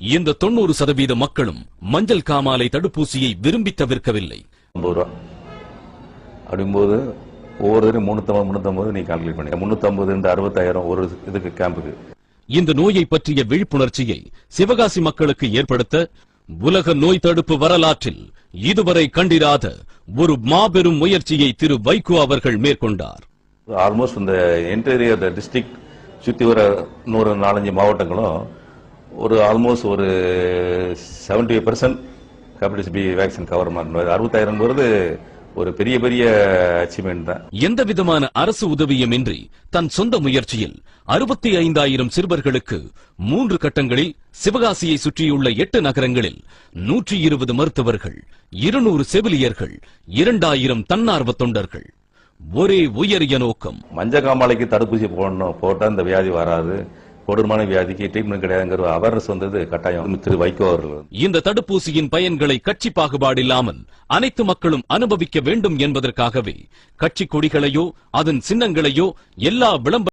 இந்த தொண்ணூறு சதவீத மக்களும் மஞ்சள் காமாலை தடுப்பூசியை விரும்பி தவிர்க்கவில்லை. அப்படிங்கும்போது ஒவ்வொரு முன்னூத்தம்பது முன்னூத்தம்பது நீ கால்குலேட் பண்ணி முன்னூத்தம்பது இந்த அறுபத்தாயிரம் ஒரு இதுக்கு கேம்புக்கு இந்த நோயை பற்றிய விழிப்புணர்ச்சியை சிவகாசி மக்களுக்கு ஏற்படுத்த உலக நோய் தடுப்பு வரலாற்றில் இதுவரை கண்டிராத ஒரு மாபெரும் முயற்சியை திரு வைகோ அவர்கள் மேற்கொண்டார். ஆல்மோஸ்ட் இந்த இன்டீரியர் டிஸ்ட்ரிக்ட் சுற்றி வர நூறு நாலஞ்சு மாவட்டங்களும் ஒரு ஆல்மோஸ்ட் ஒரு seventy percent hepatitis B vaccine cover பண்ணணும் அறுபத்தாயிரம்ங்கிறது ஒரு பெரிய பெரிய அச்சீவ்மெண்ட் தான். எந்த விதமான அரசு உதவியுமின்றி தன் சொந்த முயற்சியில் அறுபத்தி ஐந்தாயிரம் சிறுவர்களுக்கு மூன்று கட்டங்களில் சிவகாசியை சுற்றியுள்ள எட்டு நகரங்களில் நூற்றி இருபது மருத்துவர்கள் இருநூறு செவிலியர்கள் இரண்டாயிரம் தன்னார்வ தொண்டர்கள். ஒரே உயரிய நோக்கம். மஞ்ச காமாலைக்கு தடுப்பூசி போடணும் போட்டா இந்த வியாதி வராது. கொடூரமான வியாதிக்கு ட்ரீட்மெண்ட் கிடையாதுங்கிற அவேர்னஸ் வந்தது கட்டாயம். திரு வைகோ அவர்கள். இந்த தடுப்பூசியின் பயன்களை கட்சி பாகுபாடு இல்லாமல் அனைத்து மக்களும் அனுபவிக்க வேண்டும் என்பதற்காகவே கட்சி கொடிகளையோ அதன் சின்னங்களையோ எல்லா விளம்பர